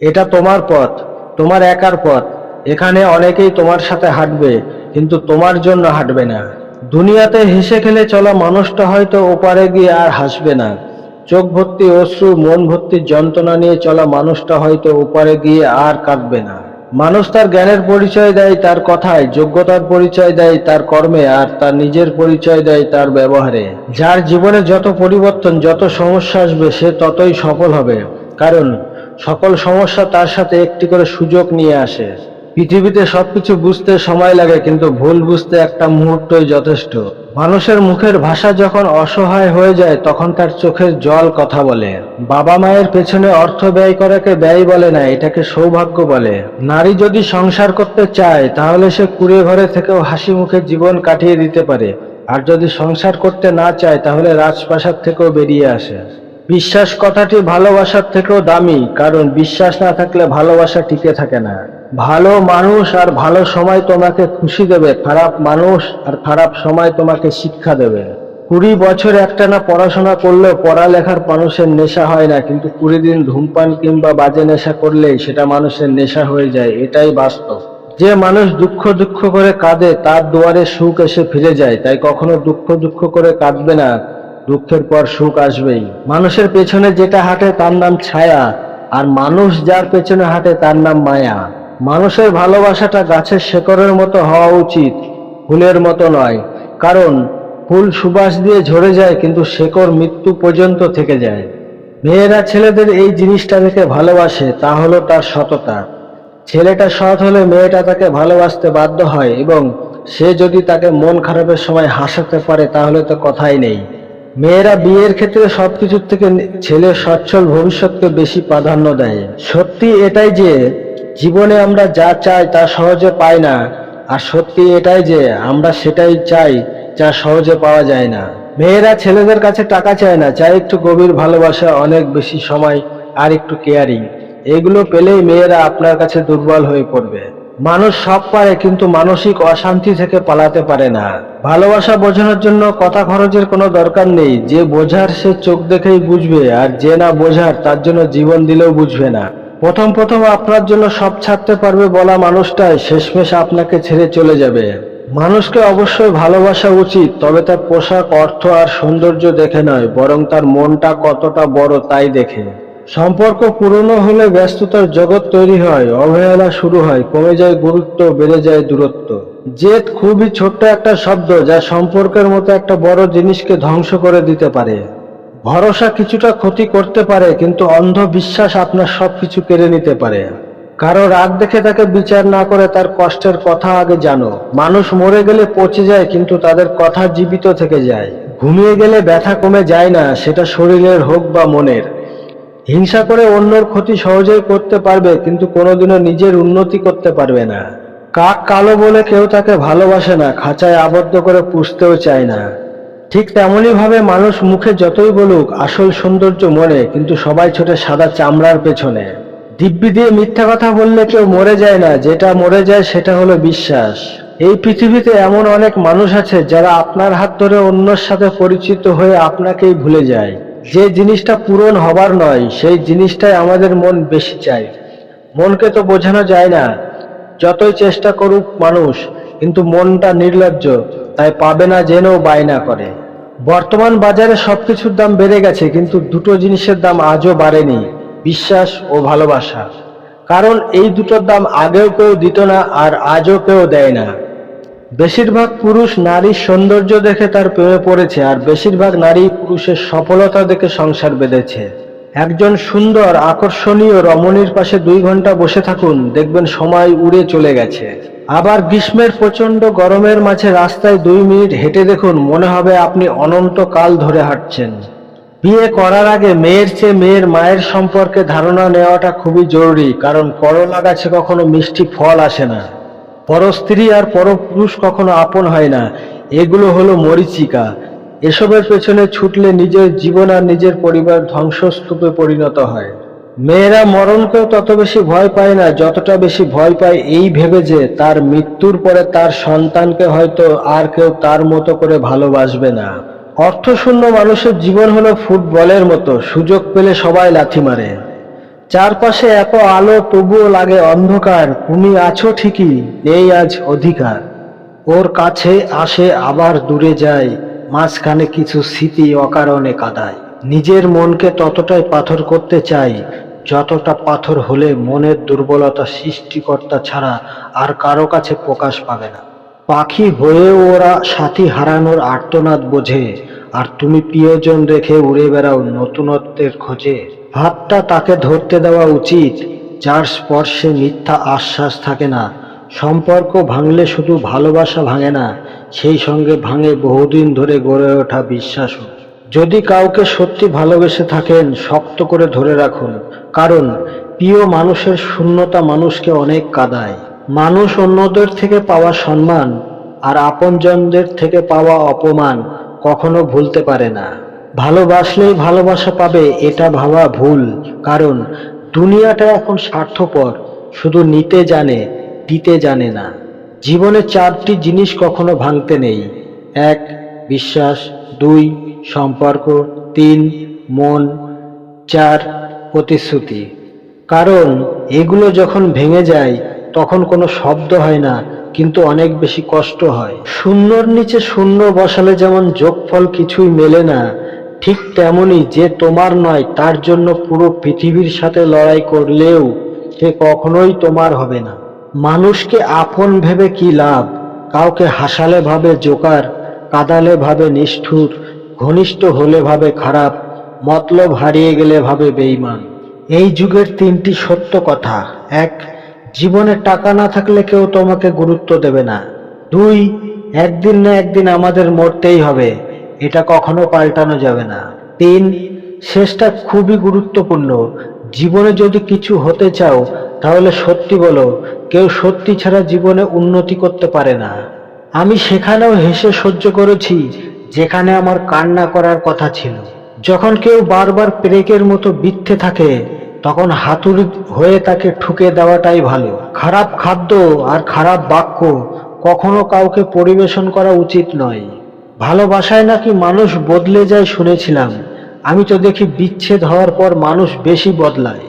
এটা তোমার পথ, তোমার একার পথ। এখানে অনেকেই তোমার সাথে হাঁটবে, কিন্তু তোমার জন্য হাঁটবে না। দুনিয়াতে হেসে খেলে চলা মানুষটা হয়তো ওপারে গিয়ে আর হাসবে না। চোখ ভর্তি অশ্রু, মন ভর্তি যন্ত্রণা নিয়ে চলা মানুষটা হয়তো ওপারে গিয়ে আর কাঁদবে না। মানুষ তার জ্ঞানের পরিচয় দেয়, তার কথায়, যোগ্যতার পরিচয় দেয়, তার কর্মে, আর তার নিজের পরিচয় দেয় তার ব্যবহারে। যার জীবনে যত পরিবর্তন, যত সমস্যা আসবে, সে ততই সফল হবে। কারণ সকল সমস্যা তার সাথে একটি করে সুযোগ নিয়ে আসে। পৃথিবীতে সবকিছু বুঝতে সময় লাগে, কিন্তু ভুল বুঝতে একটা মুহূর্তই যথেষ্ট। মানুষের মুখের ভাষা যখন অসহায় হয়ে যায়, তখন তার চোখের জল কথা বলে। বাবা মায়ের পেছনে অর্থ ব্যয় করাকে ব্যয় বলে না, এটাকে সৌভাগ্য বলে। নারী যদি সংসার করতে চায়, তাহলে সে কুড়ে ঘরে থেকেও হাসি মুখে জীবন কাটিয়ে দিতে পারে। আর যদি সংসার করতে না চায়, তাহলে রাজপ্রাসাদ থেকেও বেরিয়ে আসে। বিশ্বাস কথাটি ভালোবাসার থেকেও দামি, কারণ বিশ্বাস না থাকলে ভালোবাসা টিকে থাকে না। ভালো মানুষ আর ভালো সময় তোমাকে খুশি দেবে, খারাপ মানুষ আর খারাপ সময় তোমাকে শিক্ষা দেবে। কুড়ি বছর একটানা পড়াশোনা করলেও পড়ালেখার মানুষের নেশা হয় না, কিন্তু কুড়ি দিন ধূমপান কিংবা বাজে নেশা করলেই সেটা মানুষের নেশা হয়ে যায়, এটাই বাস্তব। যে মানুষ দুঃখ দুঃখ করে কাঁদে, তার দুয়ারে সুখ এসে ফিরে যায়, তাই কখনো দুঃখ দুঃখ করে কাঁদবে না। দুঃখের পর সুখ আসবেই। মানুষের পেছনে যেটা হাঁটে তার নাম ছায়া, আর মানুষ যার পেছনে হাঁটে তার নাম মায়া। মানুষের ভালোবাসাটা গাছের শেকড়ের মতো হওয়া উচিত, ফুলের মতো নয়। কারণ ফুল সুবাস দিয়ে ঝরে যায়, কিন্তু শেকড় মৃত্যু পর্যন্ত থেকে যায়। মেয়েরা ছেলেদের এই জিনিসটা দেখে ভালোবাসে, তা হলো তার সততা। ছেলেটা সৎ হলে মেয়েটা তাকে ভালোবাসতে বাধ্য হয়, এবং সে যদি তাকে মন খারাপের সময় হাসাতে পারে, তাহলে তো কথাই নেই। মেয়েরা বিয়ের ক্ষেত্রে সবকিছুর থেকে ছেলের সচ্ছল ভবিষ্যৎকে বেশি প্রাধান্য দেয়। সত্যি এটাই যে জীবনে আমরা যা চাই তা সহজে পাই না, আর সত্যি এটাই যে আমরা সেটাই চাই যা সহজে পাওয়া যায় না। মেয়েরা ছেলেদের কাছে টাকা চায় না, চায় একটু গভীর ভালোবাসা, অনেক বেশি সময়, আর একটু কেয়ারিং এগুলো পেলেই মেয়েরা আপনার কাছে দুর্বল হয়ে পড়বে। মানুষ সব পারে, কিন্তু মানসিক অশান্তি থেকে পালাতে পারে না। ভালোবাসা বোঝানোর জন্য কথা খরচের কোনো দরকার নেই। যে বোঝার সে চোখ দেখেই বুঝবে, আর যে না বোঝার, তার জন্য জীবন দিলেও বুঝবে না। প্রথম প্রথম আপনার জন্য সব ছাড়তে পারবে বলা মানুষটাই, শেষমেশ আপনাকে ছেড়ে চলে যাবে। মানুষকে অবশ্যই ভালোবাসা উচিত, তবে তার পোশাক, অর্থ আর সৌন্দর্য দেখে নয়, বরং তার মনটা কতটা বড় তাই দেখে। সম্পর্ক পুরনো হলে ব্যস্ততার জগৎ তৈরি হয়, অবহেলা শুরু হয়, কমে যায় গুরুত্ব, বেড়ে যায় দূরত্ব। জেদ খুবই ছোট্ট একটা শব্দ যা সম্পর্কের মতো একটা বড় জিনিসকে ধ্বংস করে দিতে পারে। ভরসা কিছুটা ক্ষতি করতে পারে, কিন্তু অন্ধ বিশ্বাস আপনার সবকিছু কেড়ে নিতে পারে। কারও রাগ দেখে তাকে বিচার না করে তার কষ্টের কথা আগে জানো। মানুষ মরে গেলে পচে যায়, কিন্তু তাদের কথা জীবিত থেকে যায়। ঘুমিয়ে গেলে ব্যথা কমে যায় না, সেটা শরীরের হোক বা মনের। হিংসা করে অন্যর ক্ষতি সহজেই করতে পারবে, কিন্তু কোনোদিনও নিজের উন্নতি করতে পারবে না। কাক কালো বলে কেউ তাকে ভালোবাসে না, খাঁচায় আবদ্ধ করে পুষতেও চায় না। ঠিক তেমনই ভাবে মানুষ মুখে যতই বলুক, আসল সৌন্দর্য মনে কিন্তু সবাই ছোটে সাদা চামড়ার পেছনে। দিব্যি দিয়ে মিথ্যা কথা বললে কেউ মরে যায় না, যেটা মরে যায় সেটা হলো বিশ্বাস। এই পৃথিবীতে এমন অনেক মানুষ আছে যারা আপনার হাত ধরে অন্যর সাথে পরিচিত হয়ে আপনাকেই ভুলে যায়। যে জিনিসটা পূরণ হবার নয়, সেই জিনিসটাই আমাদের মন বেশি চায়। মনকে তো বোঝানো যায় না, যতই চেষ্টা করুক মানুষ, কিন্তু মনটা নির্লজ্জ, তাই পাবে না জেনেও বায়না করে। বর্তমান বাজারে সবকিছুর দাম বেড়ে গেছে, কিন্তু দুটো জিনিসের দাম আজও বাড়েনি, বিশ্বাস ও ভালোবাসা। কারণ এই দুটোর দাম আগেও কেউ দিত না, আর আজও কেউ দেয় না। বেশিরভাগ পুরুষ নারীর সৌন্দর্য দেখে তার প্রেমে পড়েছে, আর বেশিরভাগ নারী পুরুষের সফলতা দেখে সংসার বেঁধেছে। একজন সুন্দর, আকর্ষণীয় রমণীর পাশে দুই ঘণ্টা বসে থাকুন, দেখবেন সময় উড়ে চলে গেছে। আবার গ্রীষ্মের প্রচণ্ড গরমের মাঝে রাস্তায় দুই মিনিট হেঁটে দেখুন, মনে হবে আপনি অনন্ত কাল ধরে হাঁটছেন। বিয়ে করার আগে মেয়ের চেয়ে মেয়ের মায়ের সম্পর্কে ধারণা নেওয়াটা খুবই জরুরি, কারণ করলা গাছে কখনো মিষ্টি ফল আসে না। পরস্ত্রী আর পরপুরুষ কখনো আপন হয় না। এগুলো হলো মরিচিকা। এসবের পেছনে ছুটলে নিজের জীবন আর নিজের পরিবার ধ্বংসস্তূপে পরিণত হয়। মেয়েরা মরণকেও তত বেশি ভয় পায় না, যতটা বেশি ভয় পায় এই ভেবে যে তার মৃত্যুর পরে তার সন্তানকে হয়তো আর কেউ তার মতো করে ভালোবাসবে না। অর্থশূন্য মানুষের জীবন হলো ফুটবলের মতো, সুযোগ পেলে সবাই লাথি মারে। চারপাশে এত আলো, তবুও লাগে অন্ধকার। তুমি আছো ঠিকই নেই আজ অধিকার। ওর কাছে আসে আবার দূরে যায়, মাঝখানে কিছু স্মৃতি অকারণে কাদায়। নিজের মনকে ততটাই পাথর করতে চাই, যতটা পাথর হলে মনের দুর্বলতা সৃষ্টিকর্তা ছাড়া আর কারও কাছে প্রকাশ পাবে না। পাখি হয়েও ওরা সাথী হারানোর আর্তনাদ বোঝে, আর তুমি প্রিয়জন রেখে উড়ে বেড়াও নতুনত্বের খোঁজে। হাতটা তাকে ধরতে দেওয়া উচিত, যার স্পর্শে মিথ্যা আশ্বাস থাকে না। সম্পর্ক ভাঙলে শুধু ভালোবাসা ভাঙে না, সেই সঙ্গে ভাঙে বহুদিন ধরে গড়ে ওঠা বিশ্বাসও। যদি কাউকে সত্যি ভালোবেসে থাকেন, শক্ত করে ধরে রাখুন। কারণ, প্রিয় মানুষের শূন্যতা মানুষকে অনেক কাদায়। মানুষ অন্যদের থেকে পাওয়া সম্মান আর আপনজনদের থেকে পাওয়া অপমান কখনো ভুলতে পারে না। ভালোবাসলেই ভালোবাসা পাবে, এটা ভাবা ভুল। কারণ দুনিয়াটা এখন স্বার্থপর, শুধু নিতে জানে, দিতে জানে না। জীবনে চারটি জিনিস কখনো ভাঙতে নেই। এক, বিশ্বাস। দুই, সম্পর্ক। তিন, মন। চার, প্রতিশ্রুতি। কারণ এগুলো যখন ভেঙে যায়, তখন কোনো শব্দ হয় না, কিন্তু অনেক বেশি কষ্ট হয়। শূন্যর নিচে শূন্য বসালে যেমন যোগফল কিছুই মেলে না ঠিক তেমনি যে তোমার নয়, তার জন্য পুরো পৃথিবীর সাথে লড়াই করলেও সে কখনোই তোমার হবে না। মানুষকে আপন ভেবে কি লাভ? কাউকে হাসালে ভাবে জোকার, কাদালে ভাবে নিষ্ঠুর, ঘনিষ্ঠ হলে ভাবে খারাপ, মতলব হারিয়ে গেলে ভাবে বেইমান এই যুগের তিনটি সত্য কথা। এক, জীবনে টাকা না থাকলে কেউ তোমাকে গুরুত্ব দেবে না। দুই, একদিন না একদিন আমাদের মরতেই হবে। এটা কখনো পাল্টানো যাবে না। তিন, শেষটা খুবই গুরুত্বপূর্ণ। জীবনে যদি কিছু হতে চাও, তাহলে সত্যি বলো, কেউ সত্যি ছাড়া জীবনে উন্নতি করতে পারে না। আমি সেখানেও হেসে সহ্য করেছি, যেখানে আমার কান্না করার কথা ছিল। যখন কেউ বারবার পেরেকের মতো বিচ্ছে থাকে, তখন হাতুড়ি হয়ে তাকে ঠুকে দেওয়াটাই ভালো। খারাপ খাদ্য আর খারাপ বাক্য কখনো কাউকে পরিবেশন করা উচিত নয়। ভালোবাসায় নাকি মানুষ বদলে যায় শুনেছিলাম। আমি তো দেখি বিচ্ছেদ হওয়ার পর মানুষ বেশি বদলায়।